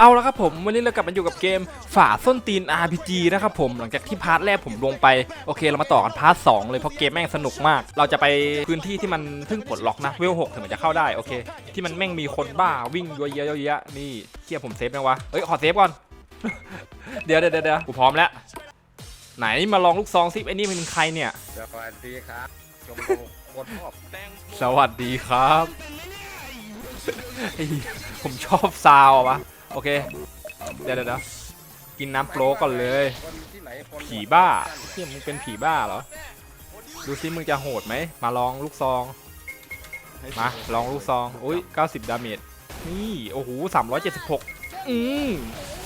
เอาละครับผมวันนี้เรากลับมาอยู่กับเกมฝ่าส้นตีน RPG นะครับผมหลังจากที่พาร์ทแรกผมลงไปโอเคเรามาต่อกันพาร์ทสองเลยเพราะเกมแม่งสนุกมาก เราจะไปพื้นที่ที่มันเพิ่งปลดล็อกนะเวลหกถึงมันจะเข้าได้โอเค ที่มันแม่งมีคนบ้าวิ่งเยอะๆเยอะๆนี่เทียบผมเซฟไหมวะเอ้ยขอเซฟก่อน เดี๋ยวเดี๋ยวเดี๋ยวกูพร้อมแล้ว ไหนมาลองลูกซองซิไอ้นี่มันเป็นใครเนี่ยสวัสดีครับชมรมคนชอบแตงสวัสดีครับไอ้เหี้ยผมชอบซาวอะวะ โอเค เดี๋ยวเดี๋ยวกินน้ำโปรก่อนเลย ผีบ้าเที่ยมึงเป็นผีบ้าเหรอ ดูซิมึงจะโหดไหม มาลองลูกซอง มา ลองลูกซอง อุ้ย90 ดาเมจ นี่ โอ้โห376 อืม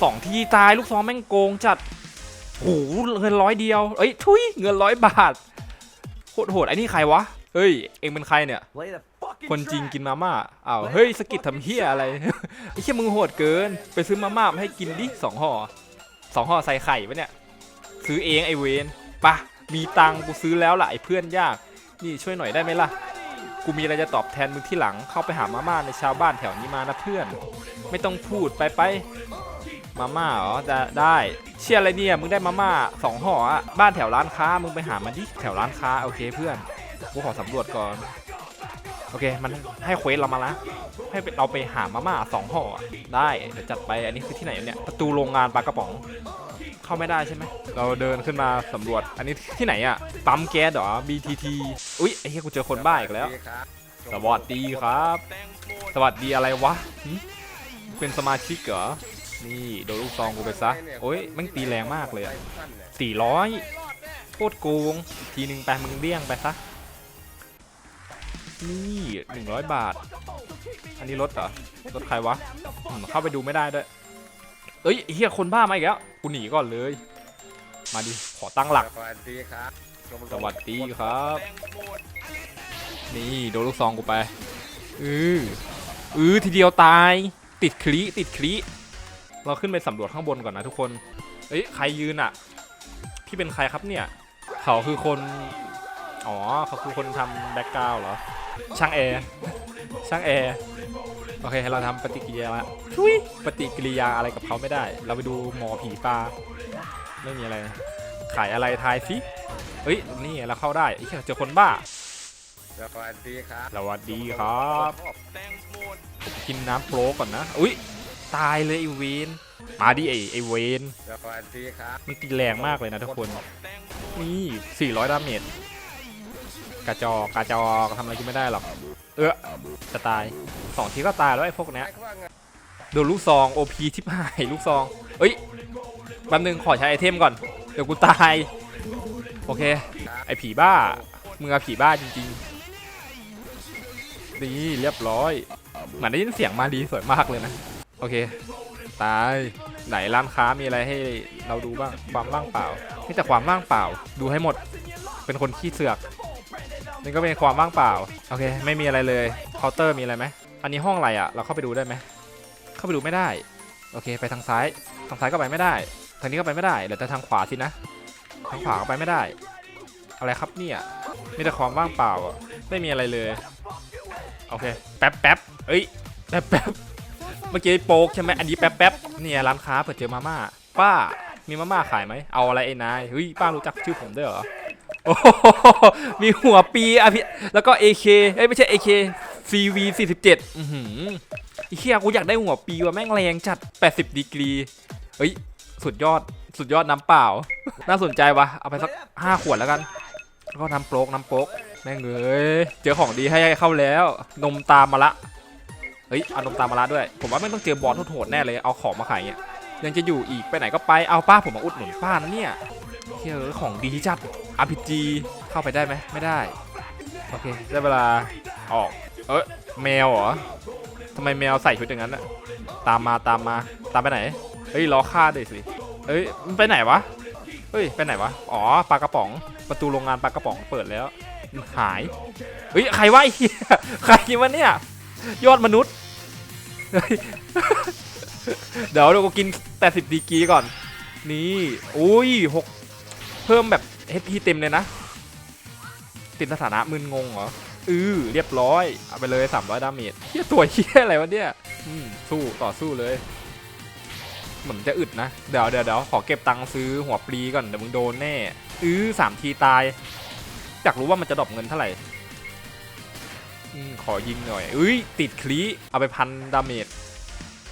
สองทีตายลูกซองแม่งโกงจัดโอ้โหเงินร้อยเดียว เอ้ย ทุย เงินร้อยบาทโหดโหดไอ้นี่ใครวะ เฮ้ย เอ็งเป็นใครเนี่ย คนจริงกินมาม่าอ้าวเฮ้ยสกิดทำเฮียอะไรไอ้เฮียมึงโหดเกิน ไปซื้อมาม่ามาให้กินดิสองห่อสองห่อใส่ไข่ปะเนี่ย ซื้อเองไอเวนปะมีตังค์กูซื้อแล้วล่ะไอเพื่อนยาก นี่ช่วยหน่อยได้ไหมล่ะ กูมีอะไรจะตอบแทนมึงที่หลังเข้าไปหามาม่าในชาวบ้านแถวนี้มานะเพื่อน ไม่ต้องพูดไปไปมาม่าเหรอจะได้เชื่ออะไรเนี่ยมึงได้มาม่าสองห่ออะบ้านแถวร้านค้ามึงไปหามาดิแถวร้านค้าโอเคเพื่อนกูขอสำรวจก่อน โอเค มันให้เควสเรามาละ ให้เราไปหามาม่าสองห่ออะได้เดี๋ยวจัดไป อันนี้คือที่ไหนเนี่ย ประตูโรงงานปลากระป๋อง เข้าไม่ได้ใช่ไหม เราเดินขึ้นมาสำรวจ อันนี้ที่ไหนอะปั๊มแก๊สเหรอ BTT อุ๊ยไอ้เหี้ยกูเจอคนบ้าอีกแล้ว สวัสดีครับ สวัสดีอะไรวะหึเป็นสมาชิกเหรอ นี่โดนลูกซองกูไปซะ โอ้ยแมันตีแรงมากเลยอะสี่ร้อยโคตรโกงทีหนึ่งไปมึงเลี่ยงไปซะ นี่หนึ่งร้อยบาท อันนี้รถเหรอ รถใครวะอืมเข้าไปดูไม่ได้ด้วย เอ้ยเฮียคนบ้ามาอีกแล้ว กูหนีก่อนเลย มาดิ ขอตั้งหลัก สวัสดีครับชมรมสวัสดีครับ นี่โดนลูกซองกูไป อืออือทีเดียวตาย ติดคลีติดคลีเราขึ้นไปสำรวจข้างบนก่อนนะทุกคน เอ้ย ใครยืนอะ พี่เป็นใครครับเนี่ย เขาคือคน อ๋อเขาคือคนทำแบ็กกราวเหรอ ช่างแอร์ช่างแอร์โอเคเราทำปฏิกิริยาละทุยปฏิกิริยาอะไรกับเขาไม่ได้ เราไปดูหมอผีปลาไม่มีอะไร ขายอะไรทายสิเฮ้ยนี่เราเข้าได้ไอ้เหี้ยเจอคนบ้าสวัสดีครับสวัสดีครับชมมนชอแตงโมกินน้ำโปรก่อนนะอุ้ยตายเลยไอเวนมาดิไอไอเวนสวัสดีครับมันตีแรงมากเลยนะทุกคนแตงโมนี่400ดาเมจ กระจอกกระจอกทำอะไรกูไม่ได้หรอก เออจะตายสองทีก็ตายแล้วไอ้พวกเนี้ยโดนลูกซองโอพีทิพหายลูกซองเอ้ยแป๊บนึงขอใช้ไอเทมก่อน เดี๋ยวกูตาย โอเค ไอผีบ้ามึงอาผีบ้าจริงๆนี่เรียบร้อยเหมือนได้ยินเสียงมาดีสวยมากเลยนะ โอเค ตายไหนร้านค้ามีอะไรให้เราดูบ้างความว่างเปล่านี่แต่ความว่างเปล่า ดูให้หมด เป็นคนขี้เสือก นี่ก็เป็นความว่างเปล่า โอเค ไม่มีอะไรเลยเคาน์เตอร์มีอะไรไหมอันนี้ห้องอะไรอะเราเข้าไปดูได้ไหม เข้าไปดูไม่ได้ โอเค ไปทางซ้าย ทางซ้ายก็ไปไม่ได้ ทางนี้ก็ไปไม่ได้เหลือแต่ทางขวาสินะ ทางขวาก็ไปไม่ได้ อะไรครับเนี่ย มีแต่ความว่างเปล่าอะไม่มีอะไรเลย โอเค แป๊บแป๊บเอ้ย แป๊บแป๊บเมื่อกี้โป๊กใช่ไหมอันนี้แป๊บแป๊บเนี่ยร้านค้าเปิดเจอมาม่า ป้า มีมาม่าขายไหม เอาอะไรไอ้นาย เฮ้ย ป้ารู้จักชื่อผมด้วยเหรอ โอ้โหมีหัวปีอะพี่แล้วก็ AK เอ้ยไม่ใช่ AK CV 47อือหือไอ้เฮียกูอยากได้หัวปีว่ะแม่งแรงจัด 80 ดีกรี เฮ้ย สุดยอดสุดยอดน้ำเปล่า น่าสนใจวะเอาไปสัก 5 ขวดแล้วกัน แล้วก็น้ำโป๊กน้ำโป๊กแม่งเอ้ยเจอของดีให้เข้าแล้ว นมตามมาละเฮ้ยเอานมตามมาละด้วย ผมว่าไม่ต้องเจอบอสโหดๆแน่เลยเอาของมาขายเงี้ยยังจะอยู่อีกไปไหนก็ไปเอาป้าผมมาอุดหนุนป้านะเนี่ยเฮ้ยของดีจัด RPG เข้าไปได้ไหมไม่ได้ โอเค ได้เวลาออก เอ้ยแมวเหรอทำไมแมวใส่ชุดอย่างนั้นอะตามมาตามมาตามไปไหน เฮ้ยล้อฆ่าด้วยสิเอ้ยมันไปไหนวะ เฮ้ยไปไหนวะ อ๋อปลากระป๋อง ประตูโรงงานปลากระป๋องเปิดแล้วมันหาย เฮ้ยใครวะไอ้เหี้ยใครวะเนี่ย ยอดมนุษย์เฮ้ยเดี๋ยวเดี๋ยวกูกิน 80ดีกรีก่อน นี่ อุ้ยหกเพิ่มแบบ HP เต็มเลยนะ ติดสถานะมึนงงเหรออือเรียบร้อยเอาไปเลย300ดาเมจเฮียตัวเฮียอะไรวะเนี่ยอืมสู้ต่อสู้เลยเหมือนจะอึดนะ เดี๋ยวเดี๋ยวเดี๋ยวขอเก็บตังค์ซื้อหัวปลีก่อนเดี๋ยวมึงโดนแน่ อื้อสามทีตายอยากรู้ว่ามันจะดรอปเงินเท่าไหร่อืมขอยิงหน่อยอุ้ยติดคลีเอาไปพันดาเมจ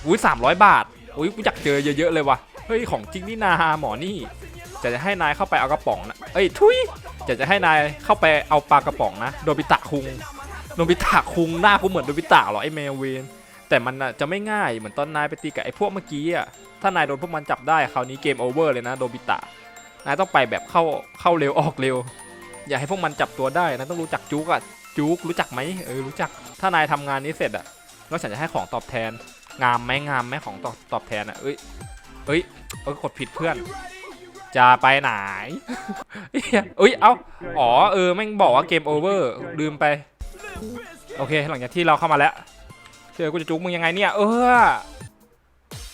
อุ้ยสามร้อยบาทอุ้ยกูอยากเจอเยอะๆเลยว่ะเฮ้ยของจริงนี่นาหมอนี่ จะจะให้นายเข้าไปเอากระป๋องนะ เอ้ยทุยจะจะให้นายเข้าไปเอาปลากระป๋องนะ โดบิตะคุง โดบิตะคุงหน้ากูเหมือนโดบิตะเหรอไอแมวเวนแต่มันจะไม่ง่ายเหมือนตอนนายไปตีกับไอ้พวกเมื่อกี้อะ ถ้านายโดนพวกมันจับได้คราวนี้เกมโอเวอร์เลยนะโดบิตะ นายต้องไปแบบเข้าเข้าเร็วออกเร็ว อย่าให้พวกมันจับตัวได้นะต้องรู้จักจุกอะจุกรู้จักไหมเออรู้จัก ถ้านายทำงานนี้เสร็จอะก็ฉันจะให้ของตอบแทน งามไหมงามไหมของตอบตอบแทนอะเอ้ยเอ้ยเอ้ยกดผิดเพื่อน จะไปไหนเอ้ย เอ้า อ๋อ เออ แม่งบอกว่าเกมโอเวอร์ลืมไป โอเค หลังจากที่เราเข้ามาแล้วเชื่อกูจะจุกมึงยังไงเนี่ย เออ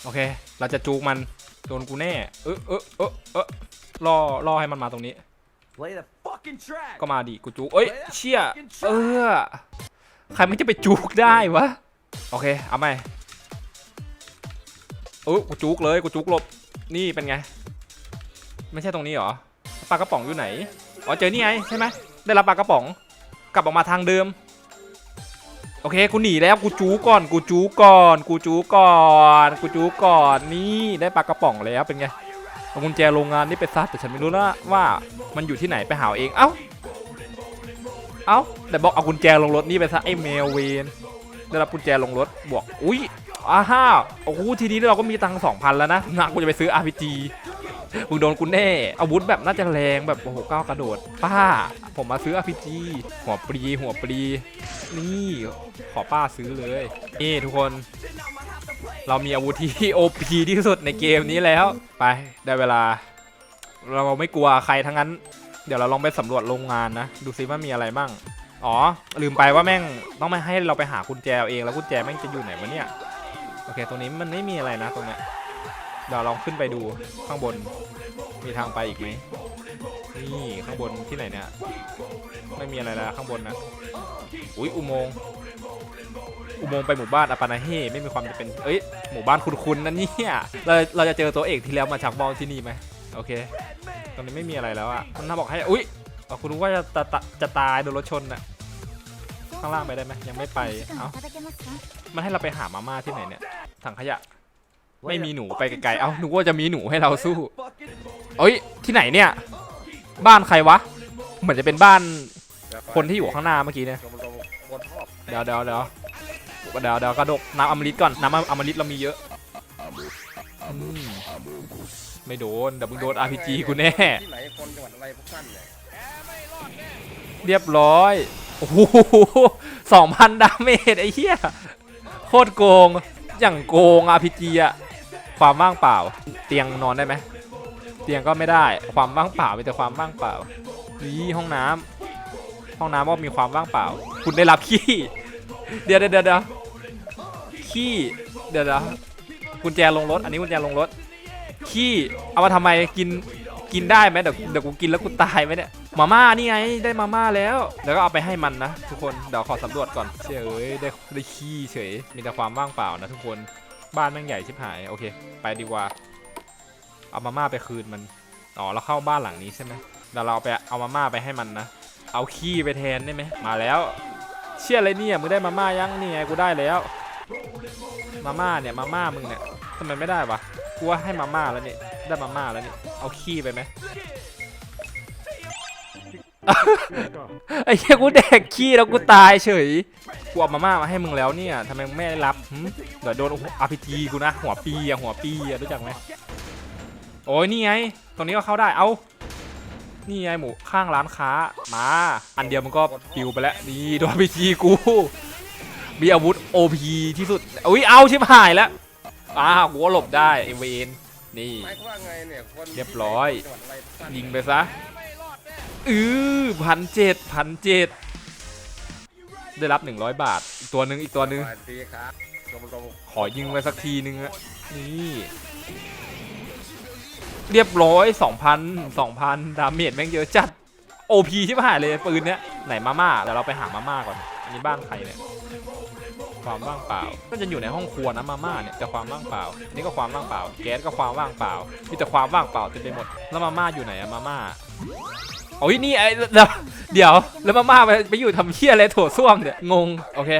โอเค เราจะจุกมัน โดนกูแน่ เออเออเออเออรอ รอให้มันมาตรงนี้ Play the fucking track. ก็มาดิ กูจุกเอ้ย เชี่ย เออ ใครมันจะไปจุกได้วะ โอเค เอาไหมเออกูจุกเลย กูจุกหลบ นี่เป็นไง ไม่ใช่ตรงนี้เหรอปลากระป๋องอยู่ไหนอ๋อเจอนี่ไงใช่ไหมได้รับปลากระป๋อง กลับออกมาทางเดิม โอเคกูหนีแล้วกูจูก่อนกูจูก่อน กูจูก่อนกูจูก่อนนี่ได้ปลากระป๋องแล้วเป็นไงเอากุญแจโรงงานนี่ไปซัดแต่ฉันไม่รู้นะว่ามันอยู่ที่ไหนไปหาเอาเองเอ้าเอ้าแต่บอกเอากุญแจลงรถนี่ไปซะไอ้แมวเวนได้รับกุญแจลงรถบวกอุ้ยอ้าฮ่าโอ้โหทีนี้เราก็มีตังค์สองพันแล้วนะนะกูจะไปซื้อ RPG มึงโดนกูแน่ อาวุธแบบน่าจะแรงแบบโอ้โหก้าวกระโดด ป้า ผมมาซื้ออ RPG หัวปรีหัวปรีนี่ขอป้าซื้อเลยนี่ทุกคน เรามีอาวุธที่ OP ที่สุดในเกมนี้แล้ว ไปได้เวลา เราไม่กลัวใครทั้งนั้น เดี๋ยวเราลองไปสำรวจโรงงานนะ ดูซิว่ามีอะไรมั่งอ๋อ ลืมไปว่าแม่งต้องไม่ให้เราไปหากุญแจเองแล้วกุญแจแม่งจะอยู่ไหนวะเนี่ย โอเค ตรงนี้มันไม่มีอะไรนะตรงเนี้ย เดี๋ยวลองขึ้นไปดูข้างบนมีทางไปอีกไหมนี่ข้างบนที่ไหนเนี่ยไม่มีอะไรแล้วข้างบนนะอุ้ยอุโมงค์อุโมงค์ไปหมู่บ้านอาปานาเฮไม่มีความจะเป็นเอ้ยหมู่บ้านคุ้นๆนั่นเนี่ยเราเราจะเจอตัวเอกที่แล้วมาชักบอลที่นี่ไหมโอเคตอนนี้ไม่มีอะไรแล้วอะมันน่าบอกให้อุ้ยอ๋อคุณรู้ว่าจะตะตะจะตายโดนรถชนน่ะข้างล่างไปได้ไหมยังไม่ไปเอ้ามันให้เราไปหามาม่าที่ไหนเนี่ยถังขยะ ไม่มีหนูไปไกลๆ เอ้าหนูว่าจะมีหนูให้เราสู้ Fucking เอ้ย ที่ไหนเนี่ย บ้านใครวะ เหมือนจะเป็นบ้านคนที่อยู่ข้างหน้าเมื่อกี้เนี่ยชมรมคนชอบเดี๋ยวเดี๋ยวเดี๋ยวเดี๋ยวเดี๋ยวกระดกน้ำอมฤตก่อน น้ำอมฤตเรามีเยอะอืมไม่โดนเดี๋ยวมึงโดน RPG กูแน่ที่ไหนคนจังหวัดอะไรพวกท่านเนี่ยเรียบร้อย โอ้โหสองพันดาเมจไอ้เหี้ย โคตรโกงอย่างโกง RPG อะ ความว่างเปล่า เตียงนอนได้ไหมเตียงก็ไม่ได้ ความว่างเปล่ามีแต่ความว่างเปล่านี่ห้องน้ำห้องน้ำก็มีความว่างเปล่า คุณได้รับขี้ เดี๋ยวเดี๋ยวเดี๋ยวขี้ เดี๋ยวเดี๋ยวกุญแจลงรถ อันนี้กุญแจลงรถ ขี้ เอามาทำไม กิน กินได้ไหมเดี๋ยวเดี๋ยวกูกินแล้วกูตายไหมเนี่ย มาม่านี่ไง ได้มาม่าแล้ว แล้วก็เอาไปให้มันนะทุกคน เดี๋ยวขอสำรวจก่อนเฉยเอ้ยได้ได้ขี้เฉย มีแต่ความว่างเปล่านะทุกคน บ้านแม่งใหญ่ชิบหาย โอเค ไปดีกว่า เอามาม่าไปคืนมัน อ๋อเราเข้าบ้านหลังนี้ใช่ไหมเดี๋ยวเราไปเอามาม่าไปให้มันนะ เอาขี้ไปแทนได้ไหม มาแล้ว เชี่ยอะไรเนี่ย มึงได้มาม่ายังนี่ไงกูได้แล้ว มาม่าเนี่ย มาม่ามึงเนี่ยทำไมไม่ได้วะ กูว่าให้มาม่าแล้วเนี่ย ได้มาม่าแล้วเนี่ย เอาขี้ไปไหม ไอ้เหี้ยกูแดกขี้แล้วกูตายเฉย กูเอามาม่ามาให้มึงแล้วเนี่ยทำไมมึงไม่ได้รับหึเดี๋ยวโดนอาร์พีจีกูนะ หัวปีอะหัวปีอะรู้จักไหมโอ้ยนี่ไง ตรงนี้ก็เข้าได้ เอานี่ไงหมูข้างร้านค้า มา อันเดียวมันก็ปิวไปแล้วนี่โดนอาร์พีจีกู มีอาวุธ OP ที่สุดอุ้ยเอาชิบหายแล้ว อ้าวกูก็หลบได้ไอเวนนี่หมายความว่าไงเนี่ยคนเรียบร้อยจังหวัดอะไรพวกท่านยิงไปซะ อือพันเจ็ดพันเจ็ดได้รับ 100 บาท อีกตัวหนึ่งอีกตัวหนึ่งสวัสดีครับชมรมขอยิงไปสักทีนึงอะนี่เรียบร้อย 2,000 2,000 ดาเมจแม่งเยอะจัด OP ที่ผ่านเลยปืนเนี้ยไหนมาม่าเดี๋ยวเราไปหามาม่าก่อน อันนี้บ้านใครเนี่ยความว่างเปล่าน่าจะอยู่ในห้องครัวนะมาม่าเนี่ยแต่ความว่างเปล่า นี่ก็ความว่างเปล่า แก๊สก็ความว่างเปล่ามีแต่ความว่างเปล่าเต็มไปหมด แล้วมาม่าอยู่ไหนอะมาม่า โอ้ยนี่ไอ้เดี๋ยวเดี๋ยวแล้วมาม่าไปไปอยู่ทำเชี่ยอะไรโถส้วมเนี่ยงงโอเค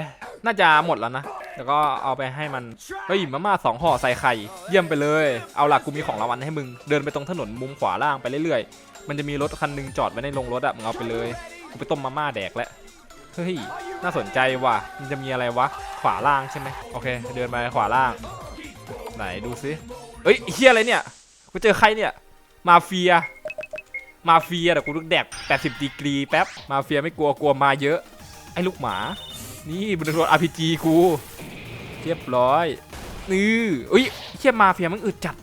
น่าจะหมดแล้วนะแล้วก็เอาไปให้มันเฮ้ยมาม่าสองห่อใส่ไข่เยี่ยมไปเลย เอาล่ะกูมีของรางวัลให้มึง เดินไปตรงถนนมุมขวาล่างไปเรื่อยๆ มันจะมีรถคันหนึงจอดไว้ในโรงรถอะมึงเอาไปเลยกูไปต้มมาม่าแดกแล้วเฮ้ยน่าสนใจว่ะมันจะมีอะไรวะขวาล่างใช่ไหมโอเค เดินไปขวาล่าง ไหนดูซิเอ้ยเฮียอะไรเนี่ยกูเจอใครเนี่ยมาเฟีย มาเฟียแต่กูลูกแดก80ดีกรีแป๊บ มาเฟียไม่กลัวกลัวมาเยอะ ไอ้ลูกหมา นี่บนรถ RPG กูเรียบร้อยนี่อุ้ยเฮียมาเฟียมันอึดจัด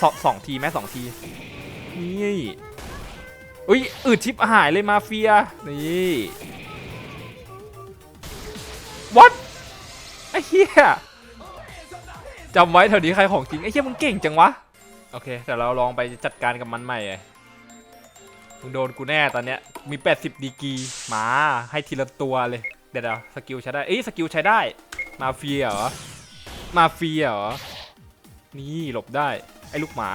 สองสองทีไหมสองที นี่อุ้ยอึดชิปหายเลยมาเฟีย นี่ what ไอ้เหี้ยจำไว้แถวนี้ใครของจริงไอ้เหี้ยมึงเก่งจังวะ โอเคแต่เราลองไปจัดการกับมันใหม่ มึงโดนกูแน่ตอนเนี้ย มี 80 ดีกรีมาให้ทีละตัวเลย เดี๋ยวๆสกิลใช้ได้ เอ้ยสกิลใช้ได้ มาเฟียเหรอ มาเฟียเหรอ นี่หลบได้ ไอ้ลูกหมา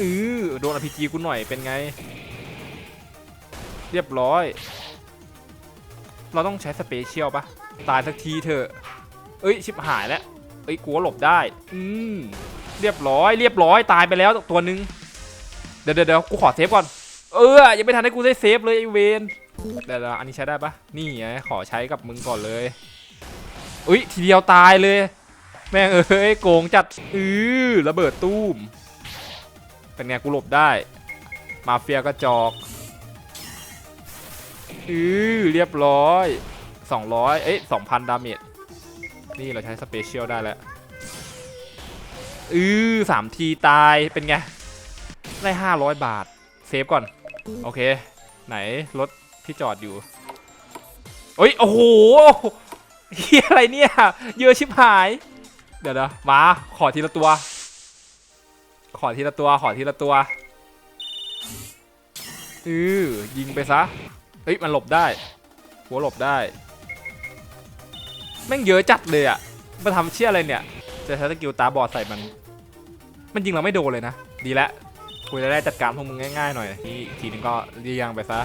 อือโดนอพีจีกูหน่อยเป็นไง เรียบร้อย เราต้องใช้สเปเชียลปะตายสักทีเถอะ เอ้ยชิบหายแล้ว เอ้ยกูว่าหลบได้ อืมเรียบร้อย เรียบร้อยตายไปแล้วตัวหนึง เดี๋ยวเดี๋ยวกูขอเซฟก่อน เออยังไม่ทันให้กูได้เซฟเลยไอเวนเดี๋ยวอันนี้ใช้ได้ปะนี่ไงขอใช้กับมึงก่อนเลยอุ้ยทีเดียวตายเลย แม่งเอ้ยโกงจัดอือระเบิดตู้มเป็นไงกูหลบได้ มาเฟียกระจอกอือเรียบร้อย 200 เอ้ย2,000 ดาเมจนี่เราใช้สเปเชียลได้แล้วอือสามทีตายเป็นไง ได้500บาท เซฟก่อน โอเค ไหนรถที่จอดอยู่เอ้ย โอ้โหเฮียอะไรเนี่ย เยอะชิบหาย เดี๋ยวนะมา ขอทีละตัว ขอทีละตัว ขอทีละตัวอือยิงไปซะเฮ้ย มันหลบได้ หัวหลบได้ แม่งเยอะจัดเลยอะมาทำเชี่ยอะไรเนี่ย จะใช้สกิลตาบอดใส่มัน มันยิงเราไม่โดนเลยนะ ดีแล้ว กูจะได้จัดการพวกมึงง่ายๆหน่อยนี่อีกทีนึงก็เดียงไปซะ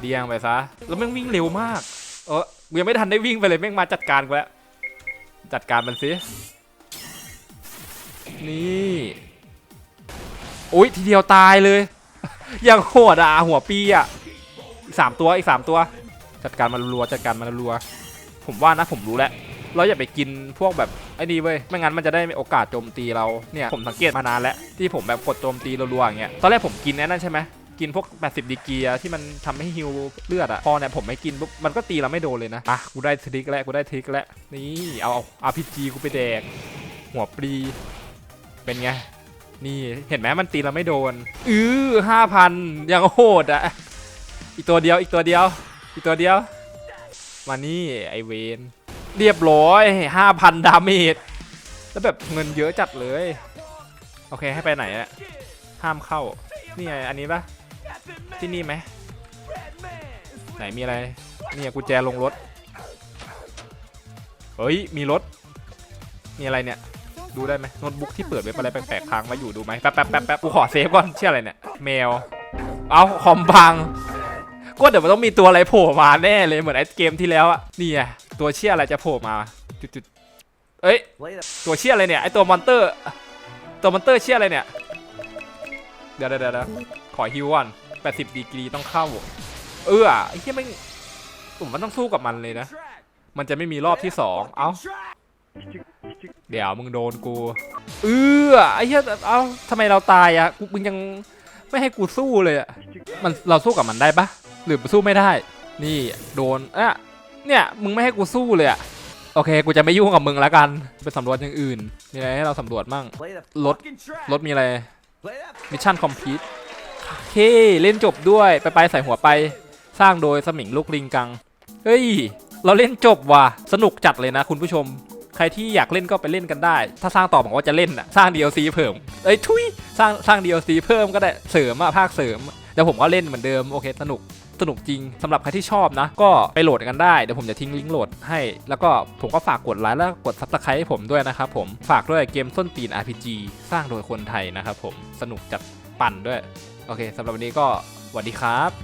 เดียงไปซะแล้วแม่งวิ่งเร็วมาก เออยังไม่ทันได้วิ่งไปเลยแม่งมาจัดการกูแล้วจัดการมันสินี่โอ้ยทีเดียวตายเลยยังโหดอะหัวปีอะอีกสามตัวอีกสามตัว จัดการมันรัวจัดการมันรัวผมว่านะผมรู้แล้ว เราอย่าไปกินพวกแบบไอ้นี่เว้ยไม่งั้นมันจะได้โอกาสโจมตีเราเนี่ยผมสังเกตมานานแล้วที่ผมแบบกดโจมตีรัวๆอย่างเงี้ยตอนแรกผมกินไอ้นั่นใช่ไหมกินพวก 80 ดีกีที่มันทำให้ฮิวเลือดอะพอเนี่ยผมไม่กินปุ๊บมันก็ตีเราไม่โดนเลยนะ อะ กูได้ทริกแล้ว กูได้ทริกแล้ว นี่ เอาเอา RPG กูไปแดก หัวปรี เป็นไง นี่เห็นไหมมันตีเราไม่โดน อือห้าพันยังโหดอะอีกตัวเดียวอีกตัวเดียว อีกตัวเดียว มานี่ไอเวน เรียบร้อยห้าพันดาเมจแล้วแบบเงินเยอะจัดเลย โอเคให้ไปไหนอะห้ามเข้า นี่ไงอันนี้ปะที่นี่ไหมไหนมีอะไรเนี่ยกุญแจลงรถ เฮ้ย มีรถ มีอะไรเนี่ย ดูได้ไหมโน้ตบุ๊กที่เปิดเว็บอะไรแปลกๆค้างไว้อยู่ดูไหมแป๊บแป๊บแป๊บแป๊บกูขอเซฟก่อนเชื่ออะไรเนี่ย แมว เอาคอมพัง ก็เดี๋ยวมันต้องมีตัวอะไรโผล่มาแน่เลยเหมือนไอ้เกมที่แล้วอะนี่ไง ตัวเชี่ยอะไรจะโผล่มาจุดๆเอ้ยตัวเชี่ยอะไรเนี่ยไอตัวมอนเตอร์ ตัวมอนเตอร์เชี่ยอะไรเนี่ยเดี๋ยวเดี๋ยวเดี๋ยวขอฮิวก่อน80ดีกรีต้องเข้า เออไอ้เหี้ยไม่งผมมันต้องสู้กับมันเลยนะ มันจะไม่มีรอบที่สองเอ้าเดี๋ยวมึงโดนกู เออไอ้เหี้ย เอ้าทำไมเราตายอะ กูมึงยังไม่ให้กูสู้เลยอะ มันเราสู้กับมันได้ปะหรือสู้ไม่ได้ นี่โดนอะ เนี่ย มึงไม่ให้กูสู้เลยอะโอเค กูจะไม่ยุ่งกับมึงแล้วกันไปสำรวจอย่างอื่นมีอะไรให้เราสำรวจมั่ง Play the Lột- fucking track. รถมีอะไร Play that มิชชั่นคอมพลีทโอเคเล่นจบด้วยไปไปใส่หัวไป สร้างโดยสมิงลูกลิงกัง เฮ้ย เราเล่นจบว่ะสนุกจัดเลยนะคุณผู้ชม ใครที่อยากเล่นก็ไปเล่นกันได้ ถ้าสร้างต่อบอกว่าจะเล่นอะสร้าง DLC เพิ่มเอ้ยทุยสร้างสร้าง DLC เพิ่มก็ได้เสริมอะภาคเสริมเดี๋ยวผมก็เล่นเหมือนเดิมโอเคสนุก สนุกจริงสำหรับใครที่ชอบนะ ก็ไปโหลดกันได้ เดี๋ยวผมจะทิ้งลิงก์โหลดให้ แล้วก็ผมก็ฝากกดไลค์แล้วกดซับสไครต์ให้ผมด้วยนะครับผมฝากด้วยเกมส้นตีน RPG สร้างโดยคนไทยนะครับผมสนุกจัดปั่นด้วย โอเคสำหรับวันนี้ก็สวัสดีครับ